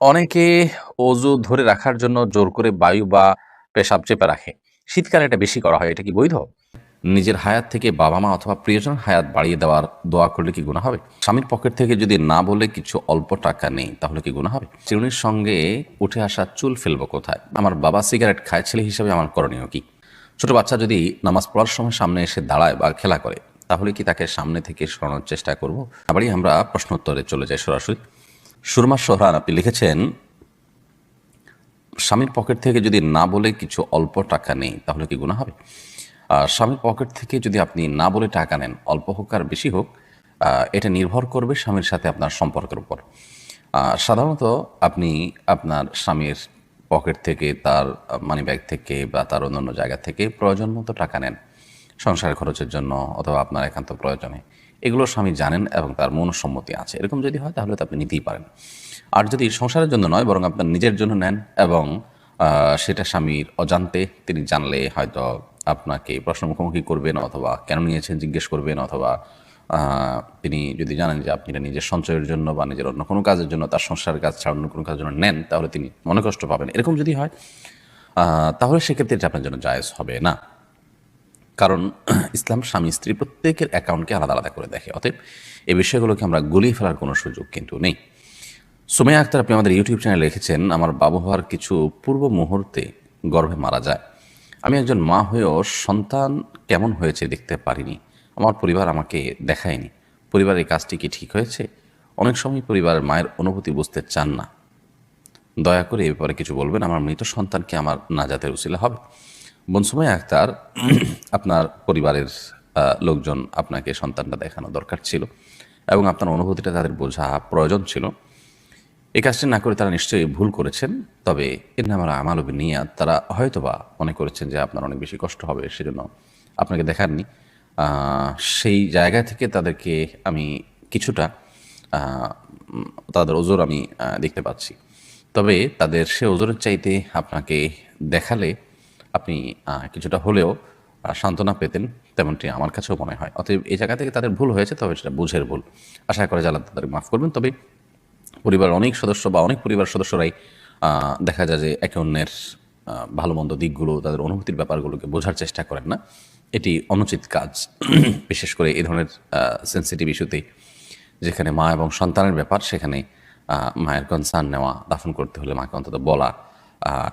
অনেকে অজু ধরে রাখার জন্য জোর করে বায়ু বা পেশাব চেপে রাখে। শীতকালে এটা বেশি করা হয়, এটা কি বৈধ? নিজের হায়াত থেকে বাবা মা অথবা প্রিয়জন হায়াত বাড়িয়ে দেওয়ার দোয়া করলে কি গুণা হবে? স্বামীর পকেট থেকে যদি না বলে কিছু অল্প টাকা নেই, তাহলে কি গুণা হবে? চিরুনির সঙ্গে উঠে আসা চুল ফেলব কোথায়? আমার বাবা সিগারেট খায়, ছেলে হিসেবে আমার করণীয় কি? ছোট বাচ্চা যদি নামাজ পড়ার সময় সামনে এসে দাঁড়ায় বা খেলা করে, তাহলে কি তাকে সামনে থেকে সরানোর চেষ্টা করব? আবারই আমরা প্রশ্নোত্তরে চলে যাই সরাসরি। সুরমা সোহরান, আপনি লিখেছেন, স্বামীর পকেট থেকে যদি না বলে কিছু অল্প টাকা নেই, তাহলে কি গুণা হবে? স্বামীর পকেট থেকে যদি আপনি না বলে টাকা নেন, অল্প হোক আর বেশি হোক এটা নির্ভর করবে স্বামীর সাথে আপনার সম্পর্কের উপর। সাধারণত আপনি আপনার স্বামীর পকেট থেকে, তার মানি ব্যাগ থেকে বা তার অন্যান্য জায়গা থেকে প্রয়োজন মতো টাকা নেন, সংসার খরচের জন্য অথবা আপনার একান্ত প্রয়োজনে। এগুলো স্বামী জানেন এবং তার মনসম্মতি আছে। এরকম যদি হয়, তাহলে তো আপনি নিতেই পারেন। আর যদি সংসারের জন্য নয়, বরং আপনার নিজের জন্য নেন এবং সেটা স্বামীর অজান্তে তিনি জানলে হয়তো আপনাকে প্রশ্ন মুখোমুখি করবেন অথবা কেন নিয়েছেন জিজ্ঞেস করবেন অথবা তিনি যদি জানেন যে আপনি নিজের সঞ্চয়ের জন্য বা নিজের অন্য কোনো কাজের জন্য তার সংসারের কাজ ছাড়া অন্য কোনো কাজের জন্য নেন, তাহলে তিনি মনে কষ্ট পাবেন। এরকম যদি হয় তাহলে সেক্ষেত্রে এটা আপনার জন্য জায়েজ হবে না। কারণ ইসলাম স্বামী স্ত্রী প্রত্যেকের অ্যাকাউন্টকে আলাদা আলাদা করে দেখে, অতএব এই বিষয়গুলোকে আমরা গুলিয়ে ফেলার কোনো সুযোগ কিন্তু নেই। সুমাইয়া আক্তার, আপনি আমাদের ইউটিউব চ্যানেলে লিখেছেন, আমার বাবু হওয়ার কিছু পূর্ব মুহূর্তে গর্ভে মারা যায়। আমি একজন মা হয়েও সন্তান কেমন হয়েছে দেখতে পারিনি। আমার পরিবার আমাকে দেখায়নি। পরিবারের কাজটি কি ঠিক হয়েছে? অনেক সময় পরিবারের মায়ের অনুভূতি বুঝতে চান না। দয়া করে এ ব্যাপারে কিছু বলবেন। আমার মৃত সন্তানকে আমার না নাজাতের উসিলা হবে। বনসুমাই আক্তার, আপনার পরিবারের লোকজন আপনাকে সন্তানটা দেখানো দরকার ছিল এবং আপনার অনুভূতিটা তাদের বোঝা প্রয়োজন ছিল। এই কাজটি না করে তারা নিশ্চয়ই ভুল করেছেন, তবে এর নাম আমাল নিয়ে তারা হয়তোবা মনে করেছেন যে আপনার অনেক বেশি কষ্ট হবে, সেজন্য আপনাকে দেখাননি। সেই জায়গা থেকে তাদেরকে আমি কিছুটা তাদের ওজোর আমি দেখতে পাচ্ছি। তবে তাদের সে ওজোরের চাইতে আপনাকে দেখালে আপনি কিছুটা হলেও সান্ত্বনা পেতেন, তেমনটি আমার কাছেও মনে হয়। অতএব এই জায়গা থেকে তাদের ভুল হয়েছে, তবে সেটা বুঝের ভুল। আশা করে জ্বালা তাদের মাফ করবেন। তবে পরিবার অনেক সদস্য বা অনেক পরিবার সদস্যরাই দেখা যায় যে একে অন্যের ভালো মন্দ দিকগুলো, তাদের অনুভূতির ব্যাপারগুলোকে বোঝার চেষ্টা করেন না। এটি অনুচিত কাজ। বিশেষ করে এই ধরনের সেন্সিটিভ ইস্যুতে যেখানে মা এবং সন্তানের ব্যাপার, সেখানে মায়ের কনসার্ন নেওয়া, দাফন করতে হলে মাকে অন্তত বলা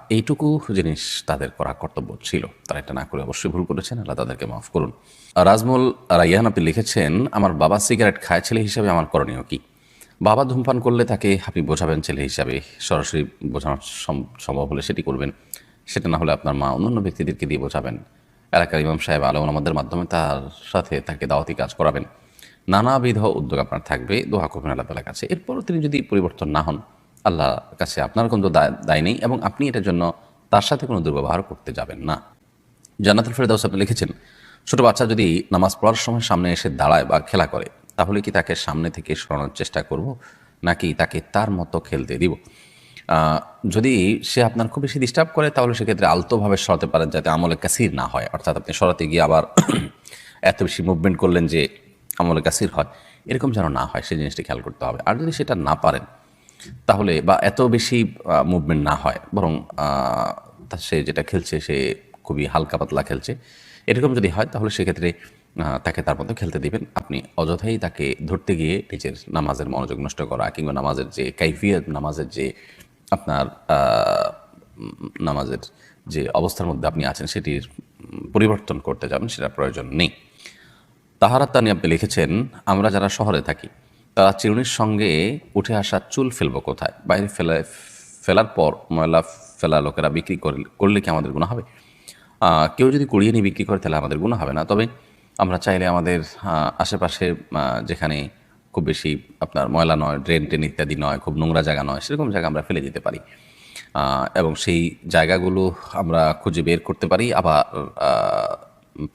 এইটুকু জিনিস তাদের করা কর্তব্য ছিল। তারা এটা না করে অবশ্যই ভুল করেছেন, আল্লাহ তাদেরকে মাফ করুন। রাজমুল রাইয়ান আপনি লিখেছেন, আমার বাবা সিগারেট খায়, ছেলে হিসাবে আমার করণীয় কি? বাবা ধূমপান করলে তাকে আপনি বোঝাবেন ছেলে হিসাবে, সরাসরি বোঝানো সম- সম্ভব হলে সেটি করবেন। সেটা না হলে আপনার মা অন্যান্য ব্যক্তিদেরকে দিয়ে বোঝাবেন। এলাকার ইমাম সাহেব আলম আমাদের মাধ্যমে তার সাথে তাকে দাওয়াতি কাজ করাবেন। নানাবিধ উদ্যোগ আপনার থাকবে, দোয়া করবেন আল্লাহ তালার কাছে। এরপরও তিনি যদি পরিবর্তন না হন আল্লাহর কাছে আপনার কোনো দায় নেই এবং আপনি এটার জন্য তার সাথে কোনো দুর্ব্যবহার করতে যাবেন না। জান্নাতুল ফেরদাউস আপনি লিখেছেন, ছোট বাচ্চা যদি নামাজ পড়ার সময় সামনে এসে দাঁড়ায় বা খেলা করে, তাহলে কি তাকে সামনে থেকে সরানোর চেষ্টা করব নাকি তাকে তার মতো খেলতে দিব? যদি সে আপনার খুব বেশি ডিস্টার্ব করে, তাহলে সেক্ষেত্রে আলতোভাবে সরাতে পারেন যাতে আমলে কাসির না হয়। অর্থাৎ আপনি সরাতে গিয়ে আবার এত বেশি মুভমেন্ট করলেন যে আমলে কাসির হয়। এরকম যেন না হয়, সেই জিনিসটি খেয়াল করতে হবে। আর যদি সেটা না পারেন তাহলে বা এত বেশি মুভমেন্ট না হয়, বরং সে যেটা খেলছে সে খুবই হালকা পাতলা খেলছে। এরকম যদি হয়, তাহলে সেক্ষেত্রে তাকে তার মতো খেলতে দিবেন। আপনি অযথাই তাকে ধরতে গিয়ে নিজের নামাজের মনোযোগ নষ্ট করা, কিংবা নামাজের যে কাইফিয়ত, নামাজের যে আপনার নামাজের যে অবস্থার মধ্যে আপনি আছেন, সেটির পরিবর্তন করতে যাবেন, সেটার প্রয়োজন নেই। তাহারা তানি আপনি লিখেছেন, আমরা যারা শহরে থাকি তারা চিরুনির সঙ্গে উঠে আসা চুল ফেলব কোথায়? বাইরে ফেলা, ফেলার পর ময়লা ফেলা লোকেরা বিক্রি করলে কি আমাদের গুণ হবে? কেউ যদি কুড়িয়ে নিয়ে বিক্রি করে তাহলে আমাদের গুণ হবে না। তবে আমরা চাইলে আমাদের আশেপাশে যেখানে খুব বেশি আপনার ময়লা নয়, ড্রেন টেন ইত্যাদি নয়, খুব নোংরা জায়গা নয়, সেরকম জায়গা আমরা ফেলে দিতে পারি। এবং সেই জায়গাগুলো আমরা খুঁজে বের করতে পারি। আবার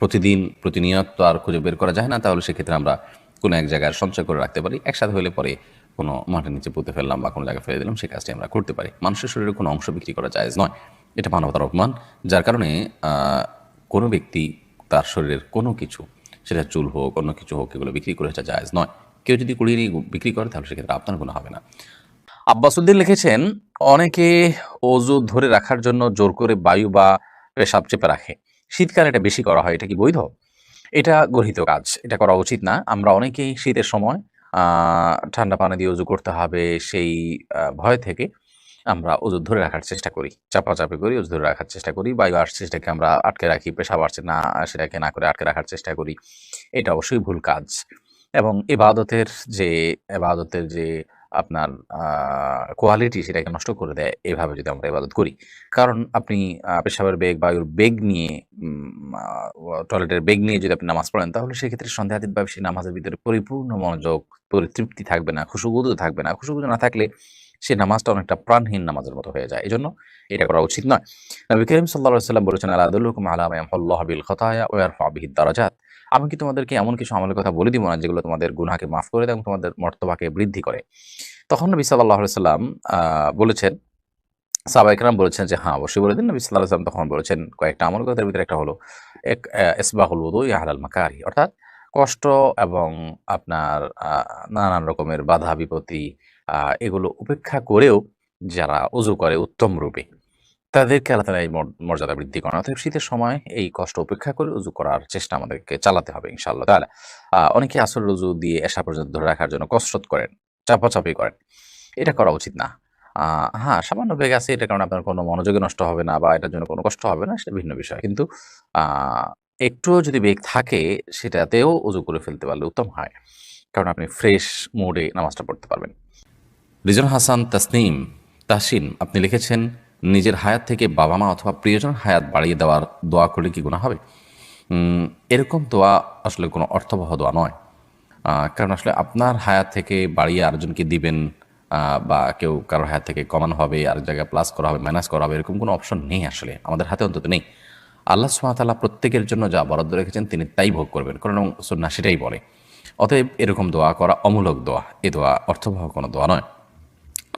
প্রতিদিন প্রতিনিয়ত আর খুঁজে বের করা যায় না। তাহলে সেক্ষেত্রে আমরা কোনো এক জায়গায় সঞ্চয় করে রাখতে পারি, একসাথে হলে পরে কোনো মাটির নিচে পুঁতে ফেললাম বা কোনো জায়গায় ফেলে দিলাম, সেই কাজটি আমরা করতে পারি। মানুষের শরীরে কোনো অংশ বিক্রি করা যায় নয়। এটা মানবতার অপমান, যার কারণে কোনো ব্যক্তি তার শরীরের কোনো কিছু, সেটা চুল হোক, অন্য কিছু হোক, এগুলো বিক্রি করে এটা জায়েজ নয়। কেউ যদি কুড়িয়ে নিয়ে বিক্রি করে, তাহলে সেক্ষেত্রে আপনার কোনো হবে না। আব্বাসুদ্দিন লিখেছেন, অনেকে অজু ধরে রাখার জন্য জোর করে বায়ু বা পেশাব চেপে রাখে। শীতকালে এটা বেশি করা হয়, এটা কি বৈধ? এটা গর্হিত কাজ, এটা করা উচিত না। আমরা অনেকেই শীতের সময় ঠান্ডা পানি দিয়ে উজু করতে হবে সেই ভয় থেকে আমরা ওজু ধরে রাখার চেষ্টা করি, চাপাচাপি করি ওজু ধরে রাখার চেষ্টা করি, বায়ু আসছে সেটাকে আমরা আটকে রাখি পেশা বাড়ছে না, সেটাকে না করে আটকে রাখার চেষ্টা করি, এটা অবশ্যই ভুল কাজ। এবং এবাদতের যে এবাদতের যে আপনার কোয়ালিটি সেটাকে নষ্ট করে দেয়, এভাবে যদি আমরা ইবাদত করি। কারণ আপনি পেশাবের বেগ বায়ুর বেগ নিয়ে টয়লেটের বেগ নিয়ে যদি আপনি নামাজ পড়েন, তাহলে সেক্ষেত্রে সন্দেহাতীতভাবে সেই নামাজের ভিতরে পরিপূর্ণ মনোযোগ, পরিতৃপ্তি থাকবে না খুশুগুদু থাকবে না। খুশুগুদু না থাকলে সে নামাজটা অনেকটা প্রাণহীন নামাজের মতো হয়ে যায়। এই জন্য এটা করা উচিত নয়। নবী করিম সাল্লাহ সাল্লাম বলেছেন আল্লাহ আলাম আল্লাহ বিল খতায়া ওয়ার ফাবিহিদ দারাজাত। আমি কি তোমাদেরকে এমন কিছু আমলের কথা বলে দিব না যেগুলো তোমাদের গুনাহকে মাফ করে দেয় এবং তোমাদের মর্তবাকে বৃদ্ধি করে? তখন নবী সাল্লাহ সাল্লাম বলেছেন সাবা ইকরাম বলেছেন যে হ্যাঁ অবশ্যই বলে দিন। নবী সাল্লাহ সাল্লাম তখন বলেছেন, কয়েকটা আমল কথার ভিতরে একটা হলো, এক এসবাহুল উদু ইয়াহাল মাকারি, অর্থাৎ কষ্ট এবং আপনার নানান রকমের বাধা, বিপত্তি এগুলো উপেক্ষা করেও যারা উজু করে উত্তম রূপে। তাদেরকে আল্লাহ তালা এই মর- মর্যাদা বৃদ্ধি করেন অর্থাৎ শীতের সময় এই কষ্ট উপেক্ষা করে উজু করার চেষ্টা আমাদেরকে চালাতে হবে ইনশাআল্লাহ। তাহলে অনেকে আসল রুজু দিয়ে এসা পর্যন্ত ধরে রাখার জন্য কসরত করেন চাপাচাপি করেন। এটা করা উচিত না। হ্যাঁ সামান্য বেগ আছে এটা কারণে আপনার কোনো মনোযোগে নষ্ট হবে না বা এটার জন্য কোনো কষ্ট হবে না সেটা ভিন্ন বিষয়। কিন্তু আহ, একটুও যদি বেগ থাকে সেটাতেও উজু করে ফেলতে পারলে উত্তম হয়। কারণ আপনি ফ্রেশ মুডে নামাজটা পড়তে পারবেন। রিজন হাসান তাসনিম তাসিন আপনি লিখেছেন নিজের হায়াত থেকে বাবা মা অথবা প্রিয়জন হায়াত বাড়িয়ে দেওয়ার দোয়া করলে কি গুণা হবে? এরকম দোয়া আসলে কোনো অর্থবহ দোয়া নয়। কারণ আসলে আপনার হায়াত থেকে বাড়িয়ে আরেকজনকে দিবেন বা কেউ কারোর হায়াত থেকে কমানো হবে, আরেক জায়গায় প্লাস করা হবে মাইনাস করা হবে, এরকম কোনো অপশন নেই আসলে, আমাদের হাতে অন্তত নেই। আল্লাহ সুমাতাল্লাহ প্রত্যেকের জন্য যা বরাদ্দ রেখেছেন তিনি তাই ভোগ করবেন কারণ সুন্না সেটাই বলে। অতএব এরকম দোয়া করা অমূলক দোয়া, এ দোয়া অর্থবহ কোনো দোয়া নয়।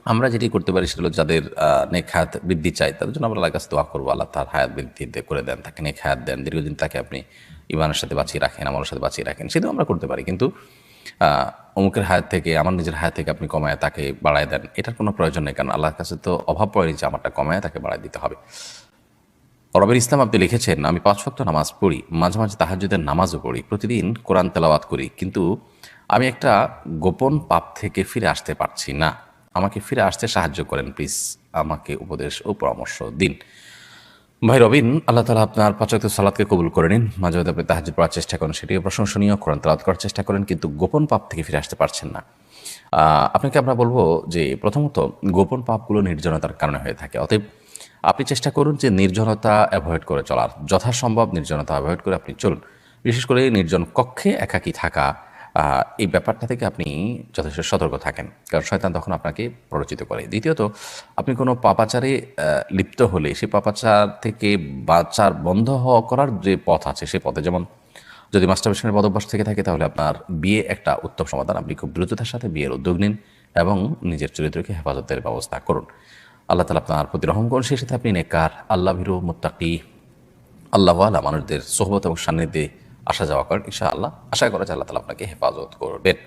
আমরা যেটি করতে পারি সেগুলো যাদের আহ, নেক হায়াত বৃদ্ধি চাই তাদের জন্য আমরা কাছে দোয়া করব আল্লাহ তার হায়াত বৃদ্ধি করে দেন তাকে নেক হায়াত দেন দীর্ঘদিন তাকে আপনি ইমানের সাথে বাঁচিয়ে রাখেন আমার সাথে বাঁচিয়ে রাখেন সেটাও আমরা করতে পারি। কিন্তু অমুকের হায়াত থেকে আমার নিজের হায়াত থেকে আপনি কমায় তাকে বাড়ায় দেন এটার কোনো প্রয়োজন নেই কারণ আল্লাহর কাছে তো অভাব পড়েনি যে আমারটা কমায় তাকে বাড়ায় দিতে হবে। রবের ইসলাম আপনি লিখেছেন আমি পাঁচ ওয়াক্ত নামাজ পড়ি মাঝে মাঝে তাহাজ্জুদের নামাজও পড়ি প্রতিদিন কোরআন তেলাওয়াত করি কিন্তু আমি একটা গোপন পাপ থেকে ফিরে আসতে পারছি না। আমাকে ফিরে আসতে সাহায্য করেন, প্লিজ আমাকে উপদেশ ও পরামর্শ দিন। ভাই রবিন, আল্লাহ তালা আপনার পাঁচক সালাদকে কবুল করে নিন। মাঝে মাঝে আপনি তাহাজ পড়ার চেষ্টা করেন, সেটিও প্রশংসনীয়, কোরআন তেলাওয়াত করার চেষ্টা করেন, কিন্তু গোপন পাপ থেকে ফিরে আসতে পারছেন না। আপনাকে আমরা বলব যে প্রথমত গোপন পাপগুলো নির্জনতার কারণে হয়ে থাকে। অতএব আপনি চেষ্টা করুন যে নির্জনতা অ্যাভয়েড করে চলার। যথাসম্ভব নির্জনতা অ্যাভয়েড করে আপনি চলুন। বিশেষ করে নির্জন কক্ষে একাকী থাকা এই ব্যাপারটা থেকে আপনি যথেষ্ট সতর্ক থাকেন। কারণ শয়তান তখন আপনাকে প্ররোচিত করে। দ্বিতীয়ত, আপনি কোনো পাপাচারে লিপ্ত হলে, সে পাপাচার থেকে বাঁচার, বন্ধ হওয়া করার যে পথ আছে, সে পথে যেমন যদি মাস্টারবেশনের পদভ্যাস থেকে থাকে, তাহলে আপনার বিয়ে একটা উত্তম সমাধান। আপনি খুব দ্রুততার সাথে বিয়ের উদ্যোগ নিন এবং নিজের চরিত্রকে হেফাজতের ব্যবস্থা করুন। আল্লাহ তালা আপনার প্রতি রহম করুন। সেই সাথে আপনি নেকার আল্লাহ ভীরু, মুত্তাকি, আল্লাহওয়ালা মানুষদের সোহবত এবং সান্নিধ্যে আসা যাওয়া করেন ইনশা আল্লাহ আশা করা যায় আল্লাহ তালা আপনাকে হেফাজত করবেন।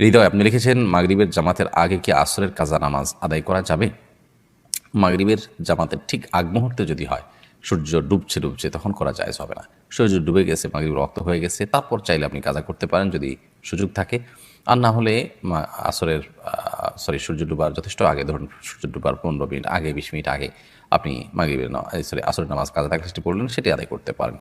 হৃদয়, আপনি লিখেছেন, মাগরিবের জামাতের আগে কি আসরের কাজা নামাজ আদায় করা যাবে? মাগরিবের জামাতের ঠিক আগ মুহূর্তে যদি হয়, সূর্য ডুবছে ডুবছে, তখন করা যায় হবে না। সূর্য ডুবে গেছে মাগরিব রক্ত হয়ে গেছে, তারপর চাইলে আপনি কাজা করতে পারেন যদি সুযোগ থাকে। আর না হলে আসরের সরি, সূর্য ডুবার যথেষ্ট আগে, ধরুন সূর্য ডুবার পনেরো মিনিট আগে, বিশ মিনিট আগে আপনি মাগরিবের সরি, আসরের নামাজ কাজা থাকলে সেটি পড়লেন, সেটি আদায় করতে পারেন।